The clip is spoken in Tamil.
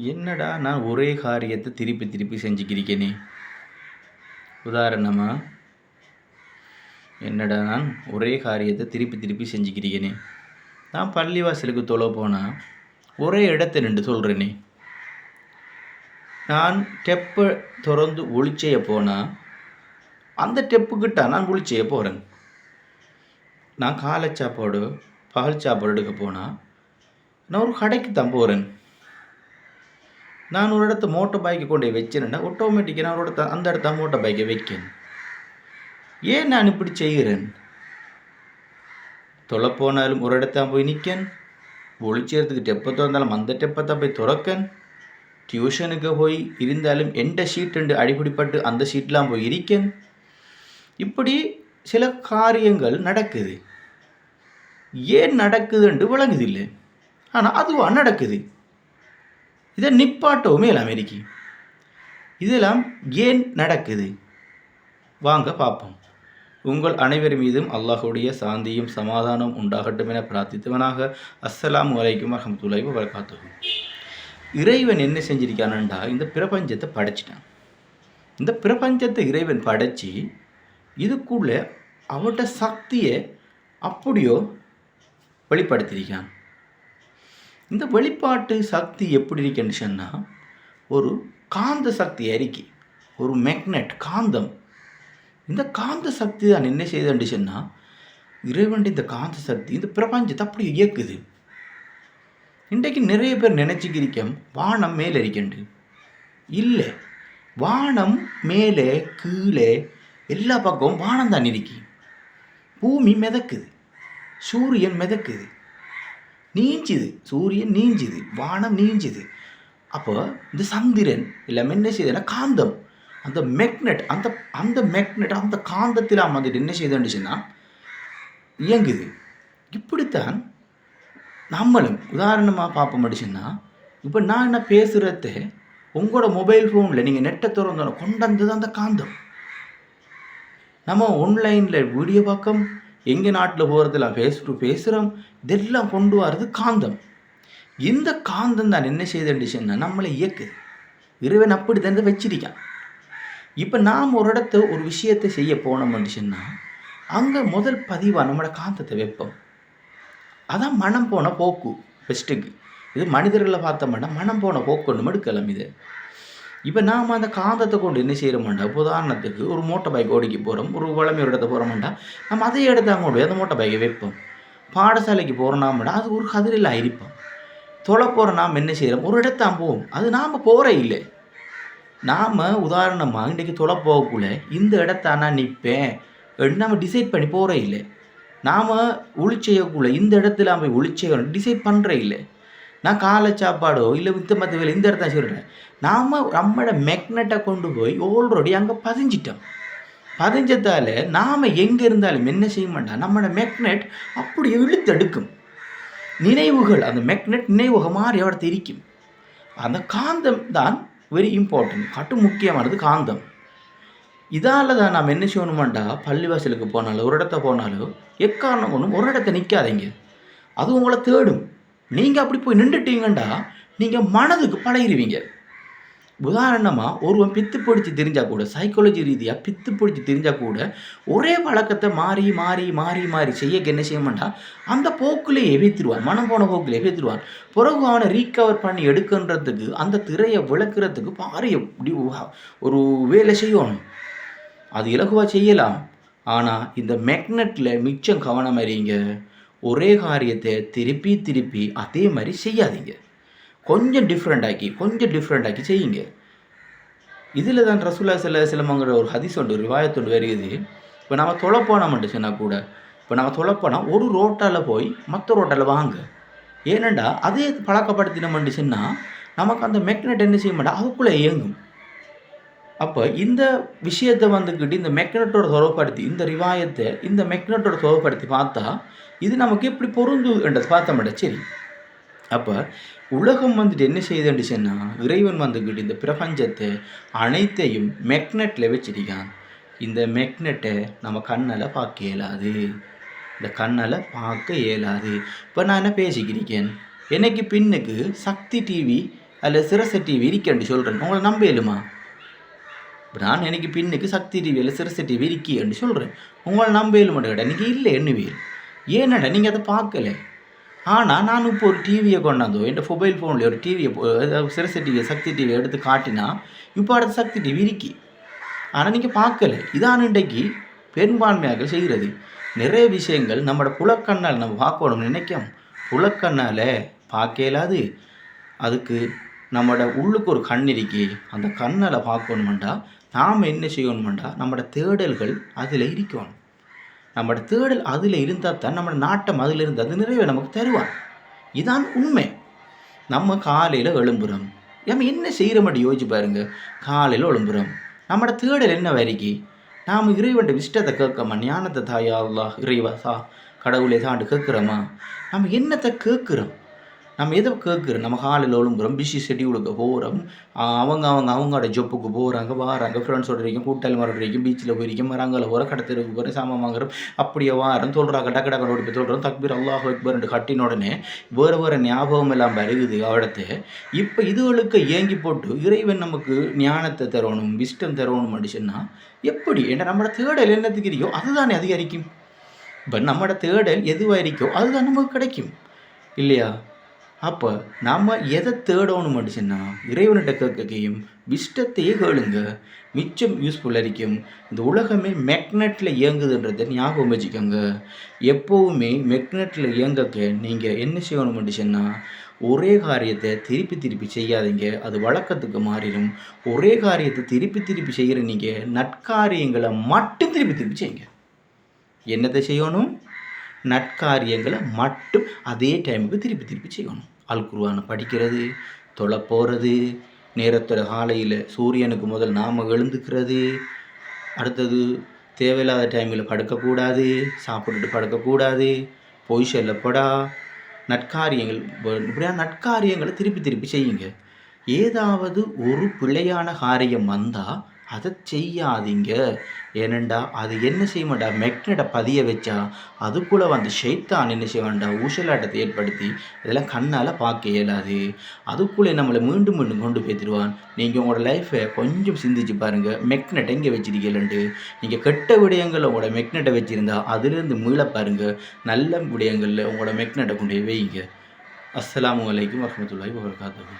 என்னடா நான் ஒரே காரியத்தை திருப்பி திருப்பி செஞ்சுக்கிருக்கேனே? உதாரணமாக என்னடா நான் ஒரே காரியத்தை திருப்பி திருப்பி செஞ்சுக்கிருக்கேனே? நான் பள்ளிவாசலுக்கு தொலை போனால் ஒரே இடத்த நின்று சொல்கிறேனே நான் டெப்பை திறந்து ஒளிச்சைய போனால் அந்த டெப்புக்கிட்ட நான் ஒளிச்சைய போகிறேன் நான் காலை சாப்பாடு பகல் சாப்பாடு எடுக்க போனால் நான் ஒரு கடைக்கு தான் போகிறேன் நான் ஒரு இடத்த மோட்டர் பைக்கை கொண்டு போய் வச்சேன்னா ஆட்டோமேட்டிக்காக நான் ஒரு இடத்த அந்த இடத்த மோட்டர் பைக்கை வைக்கேன் ஏன் நான் இப்படி செய்கிறேன்? தொலை போனாலும் ஒரு இடத்த போய் நிற்கேன் ஒளிச்சேரத்துக்கு டெப்பை திறந்தாலும் அந்த டெப்பை தான் போய் துறக்கன் டியூஷனுக்கு போய் இருந்தாலும் எந்த ஷீட்டு அடிப்படிப்பட்டு அந்த ஷீட்லாம் போய் இருக்கேன் இப்படி சில காரியங்கள் நடக்குது. ஏன் நடக்குதுன்ட்டு விளங்குதில்லை. ஆனால் அதுவாக நடக்குது. இதை நிப்பாட்டவுமே இல்லை அமெரிக்கி. இதெல்லாம் ஏன் நடக்குது? வாங்க பார்ப்போம். உங்கள் அனைவர் மீதும் அல்லாஹுடைய சாந்தியும் சமாதானம் உண்டாகட்டும் என பிரார்த்தித்தவனாக அஸ்ஸலாமு வலைக்கும் வரமத்துல்லாஹி வபரகாத்துஹு. இறைவன் என்ன செஞ்சிருக்கானண்டா? இந்த பிரபஞ்சத்தை படைச்சிட்டான். இந்த பிரபஞ்சத்தை இறைவன் படைச்சி இதுக்குள்ளே அவட்ட சக்தியை அப்படியோ வெளிப்படுத்தியிருக்கான். இந்த வெளிப்பாட்டு சக்தி எப்படி இருக்குன்னு சொன்னால் ஒரு காந்த சக்தி அறிக்கை ஒரு மேக்னெட் காந்தம். இந்த காந்த சக்தி தான் என்ன செய்யுதுன்னு சொன்னால் இறைவன் இந்த காந்த சக்தி இந்த பிரபஞ்சத்தை அப்படி இயக்குது. இன்றைக்கு நிறைய பேர் நினச்சிக்கிரிக்கம் வானம் மேலே இருக்கண்டு இல்லை வானம் மேலே கீழே எல்லா பக்கமும் வானம் தான் இருக்கு. பூமி மிதக்குது. சூரியன் மிதக்குது. நீஞ்சுது சூரியன் நீஞ்சுது வானம் நீஞ்சுது. அப்போ இந்த சந்திரன் எல்லாமே என்ன செய்யுதுன்னா காந்தம். அந்த மெக்னெட் அந்த அந்த மெக்னெட் அந்த காந்தத்தில் அமர்ந்துட்டு என்ன செய்துச்சுன்னா இயங்குது. இப்படித்தான் நம்மளும் உதாரணமாக பார்ப்போம் அடிச்சுன்னா இப்போ நான் என்ன பேசுகிறத உங்களோட மொபைல் ஃபோனில் நீங்கள் நெட்டை திறந்தோட கொண்டு வந்தது அந்த காந்தம். நம்ம ஆன்லைனில் வீடியோ பக்கம் எங்கள் நாட்டில் போகிறதெல்லாம் ஃபேஸ் டு பேசுகிறோம் இதெல்லாம் கொண்டு வர்றது காந்தம். இந்த காந்தம் தான் என்ன செய்துச்சுன்னா நம்மளை இயக்குது. இறைவன் அப்படி தான் வச்சிருக்கான். இப்போ நாம் ஒரு இடத்த ஒரு விஷயத்தை செய்ய போனோம்னுச்சுன்னா அங்கே முதல் பதிவாக நம்மளோட காந்தத்தை வைப்போம். அதான் மனம் போன போக்கு ஃபஸ்ட்டுக்கு இது மனிதர்களை பார்த்தோம்னா மனம் போன போக்கு ஒன்று எடுக்கலாம் இது. இப்போ நாம் அந்த காந்தத்தை கொண்டு என்ன செய்கிறோம்டா இப்போ உதாரணத்துக்கு ஒரு மோட்டர் பைக் ஓடிக்க போகிறோம் ஒரு குழம்பு ஒரு இடத்த போகிறோம்டா நம்ம அதே இடத்த அங்கே போய் அந்த மோட்டர் பைக்கை வைப்போம். பாடசாலைக்கு போகிறோம்னா அது ஒரு கதிரில் இருப்போம் தொலை போகிற நாம் என்ன செய்கிறோம் ஒரு இடத்தான் போவோம். அது நாம் போகிற இல்லை. நாம் உதாரணமாக இன்றைக்கி தொலை போகக்குள்ள இந்த இடத்த நான் நிற்பேன் நம்ம டிசைட் பண்ணி போகிற இல்லை. நாம் ஒளிச்செய்யக்குள்ள இந்த இடத்துல போய் ஒளிச்செய்யணும் டிசைட் பண்ணுற இல்லை. நான் காலை சாப்பாடோ இல்லை வித்து மற்ற வேலை இந்த இடத்த சொல்கிறேன் நாம் நம்மளோட மெக்னெட்டை கொண்டு போய் ஆல்ரெடி அங்கே பதிஞ்சிட்டோம். பதிஞ்சதால் நாம் எங்கே இருந்தாலும் என்ன செய்ய மாட்டோம் நம்மளோட மெக்னெட் அப்படி இழுத்தெடுக்கும். நினைவுகள் அந்த மெக்னெட் நினைவுக மாதிரி அவடத்தை இருக்கும் அந்த காந்தம் தான் வெரி இம்பார்ட்டன்ட் கட்டு முக்கியமானது காந்தம். இதால் தான் நாம் என்ன செய்யணுமாண்டா பள்ளிவாசலுக்கு போனாலும் ஒரு இடத்த போனாலும் எக்காரணம் ஒன்றும் ஒரு இடத்த நிற்காதீங்க அது உங்களை தேடும். நீங்கள் அப்படி போய் நின்றுட்டீங்கண்டா நீங்கள் மனதுக்கு பழகிடுவீங்க உதாரணமாக ஒருவன் பித்து பிடிச்சி தெரிஞ்சால் கூட சைக்காலஜி ரீதியாக பித்து பிடிச்சி தெரிஞ்சால் கூட ஒரே பழக்கத்தை மாறி மாறி மாறி மாறி செய்ய என்ன செய்ய மாட்டான் அந்த போக்கிலேயே எவித்திருவான் மனம் போன போக்கில் எவித்திருவான். பிறகு அவனை ரீகவர் பண்ணி எடுக்கின்றதுக்கு அந்த திரையை விளக்குறதுக்கு பாரிய இப்படி ஒரு வேலை செய்யணும் அது இலகுவாக செய்யலாம். ஆனால் இந்த மேக்னெட்டில் மிச்சம் கவனம் அறிங்க ஒரே காரியத்தை திருப்பி திருப்பி அதே மாதிரி செய்யாதீங்க. கொஞ்சம் டிஃப்ரெண்ட் ஆக்கி கொஞ்சம் டிஃப்ரெண்ட் ஆக்கி செய்யுங்க. இதில் தான் ரசூல்லா சில சிலமங்கிற ஒரு ஹதிசொண்டு ஒன்று ரிவாயத்தொண்டு வருகிறது. இப்போ நம்ம தொலைப்போனோம்ட்டு சொன்னால் கூட இப்போ நம்ம தொலைப்போனால் ஒரு ரோட்டால் போய் மற்ற ரோட்டால் வாங்க. ஏனண்டா அதே பழக்கப்படுத்தினோம்ட்டு சொன்னால் நமக்கு அந்த மெக்னெட் என்ன செய்ய மாட்டோம் அதுக்குள்ளே இயங்கும். அப்போ இந்த விஷயத்தை வந்துக்கிட்டு இந்த மெக்னட்டோட தொடர்படுத்தி இந்த ரிவாயத்தை இந்த மெக்னட்டோட தொடர்படுத்தி பார்த்தா இது நமக்கு எப்படி பொருந்து பார்த்த பார்த்தோம்டா சரி. அப்போ உலகம் வந்துட்டு என்ன செய்யுதுன்னு சொன்னால் இறைவன் வந்துக்கிட்டு இந்த பிரபஞ்சத்தை அனைத்தையும் மெக்னெட்டில் வச்சிருக்கான். இந்த மெக்னெட்டை நம்ம கண்ணால் பார்க்க இயலாது. இந்த கண்ணால் பார்க்க இயலாது. இப்போ நான் என்ன பேசிக்கிறேன் எனக்கு பின்னுக்கு சக்தி டிவி அதில் சிரச டிவி இருக்கேன்னு சொல்கிறேன் உங்களை நம்பலுமா இப்போ நான் எனக்கு பின்னுக்கு சக்தி டிவியில் சிறுசு டிவி இருக்கேன்னு சொல்கிறேன் உங்களை நம்பலும் மட்டும் கேட்டால் நீங்கள் இல்லை எண்ணுவியல் ஏன்னடா நீங்கள் அதை பார்க்கல? ஆனால் நான் இப்போ ஒரு டிவியை கொண்டாந்தோ என் மொபைல் ஃபோனில் ஒரு டிவியை சிறுசு டிவியை சக்தி டிவியை எடுத்து காட்டினா இப்போ அடுத்த சக்தி டிவி இருக்கி. ஆனால் நீங்கள் பார்க்கல. இதான் இன்றைக்கு பெரும்பான்மையாக செய்கிறது. நிறைய விஷயங்கள் நம்மளோட புலக்கண்ணால் நம்ம பார்க்கணும்னு நினைக்கும். புலக்கண்ணால் பார்க்கலாது அதுக்கு நம்மளோட உள்ளுக்கு ஒரு கண் இருக்கே அந்த கண்ணால் பார்க்கணுமெண்டா நாம் என்ன செய்யணுமெண்டா நம்மளோட தேடல்கள் அதில் இருக்கணும். நம்மளோட தேடல் அதில் இருந்தால் தான் நம்மளோட நாட்டம் அதில் இருந்தால் அது நிறைவே நமக்கு தருவான். இதான் உண்மை. நம்ம காலையில் எழும்புறோம். நம்ம என்ன செய்கிற மட்டும் யோசிச்சு பாருங்க. காலையில் எழும்புறோம். நம்மளோட தேடல் என்ன வரைக்கு? நாம் இறைவன் விஷ்டத்தை கேட்கமா? ஞானத்தை தாயா அல்லாஹ் இறைவா சா கடவுளே தாண்டு கேட்குறோமா? நம்ம என்னத்தை கேட்குறோம்? நம்ம எதை கேட்குறோம் நம்ம காலையில் ஒழுங்குறோம் பிஸி ஷெடியூலுக்கு போகிறோம் அவங்க அவங்க அவங்களோட ஜொப்புக்கு போகிறாங்க வாராங்க ஃப்ரெண்ட்ஸோட வரைக்கும் கூட்டாளி மரோட வரைக்கும் பீச்சில் போயிருக்கோம் மரங்களை போகிற கடத்தருக்கு போகிற சாமான் வாங்குறோம். அப்படியே வாரம் சொல்கிறாங்க டக்கு டக்கு ஓடி போய் சொல்கிறோம் தக்பீர் அல்லாஹ் அக்பர் கட்டின உடனே வேறு வேறு ஞாபகம் எல்லாம் வருகுது அவடத்து. இப்போ இதுகளுக்கு ஏங்கி போட்டு இறைவன் நமக்கு ஞானத்தை தரணும் விஷ்டம் தரணும் அப்படின்னா எப்படி? ஏன்னா நம்மளோட தேடல் என்னத்துக்கு இருக்கோ அதுதானே அதிகரிக்கும். இப்போ நம்மளோட தேடல் எதுவாக இருக்கோ அதுதான் நமக்கு கிடைக்கும். இல்லையா? அப்போ நம்ம எதை தேடணும் அப்படிச்சுன்னா இறைவன்கிட்ட கேட்கையும் விஷ்டத்தையே கேளுங்க. மிச்சம் யூஸ்ஃபுல்லாக இருக்கும் இந்த உலகமே மெக்னெட்டில் இயங்குதுன்றதை ஞாபகம் வச்சுக்கோங்க. எப்போவுமே மெக்னெட்டில் இயங்கக்க நீங்கள் என்ன செய்யணும் அப்படிச்சுன்னா ஒரே காரியத்தை திருப்பி திருப்பி செய்யாதீங்க. அது வழக்கத்துக்கு மாறிடும். ஒரே காரியத்தை திருப்பி திருப்பி செய்கிற நீங்கள் நற்காரியங்களை மட்டும் திருப்பி திருப்பி செய்யுங்க. என்னத்தை செய்யணும்? நற்காரியங்களை மட்டும் அதே டைமுக்கு திருப்பி திருப்பி செய்யணும். அல் குருவானை படிக்கிறது தொலை போகிறது நேரத்தில் காலையில் சூரியனுக்கு முதல் நாம் எழுந்துக்கிறது அடுத்தது தேவையில்லாத டைமில் படுக்கக்கூடாது சாப்பிட்டுட்டு படுக்கக்கூடாது பொய் சொல்லப்படா நற்காரியங்கள் இப்படியா நற்காரியங்களை திருப்பி திருப்பி செய்யுங்க. ஏதாவது ஒரு பிழையான காரியம் வந்தால் அதை செய்யாதீங்க. ஏனண்டா அது என்ன செய்ய மெக்னடை மெக்னெட்டை பதிய வச்சா அதுக்குள்ளே வந்து ஷைத்தான் என்ன செய்ய வேண்டாம் ஊசலாட்டத்தை ஏற்படுத்தி இதெல்லாம் கண்ணால் பார்க்க இயலாது. அதுக்குள்ளே நம்மளை மீண்டும் மீண்டும் கொண்டு போய்த்திடுவான் நீங்கள் உங்களோட லைஃப்பை கொஞ்சம் சிந்திச்சு பாருங்கள் மெக்னெட் எங்கே வச்சிருக்கீங்களண்டு நீங்கள் கெட்ட விடயங்களில் உங்களோட மெக்னெட்டை வச்சுருந்தா அதுலேருந்து மீள பாருங்கள் நல்ல விடயங்களில் உங்களோட மெக்னெட்டை கொண்டு போய் வைங்க அஸ்ஸலாமு அலைக்கும் வரமத்துல்லாஹி வபரகாத்துஹு.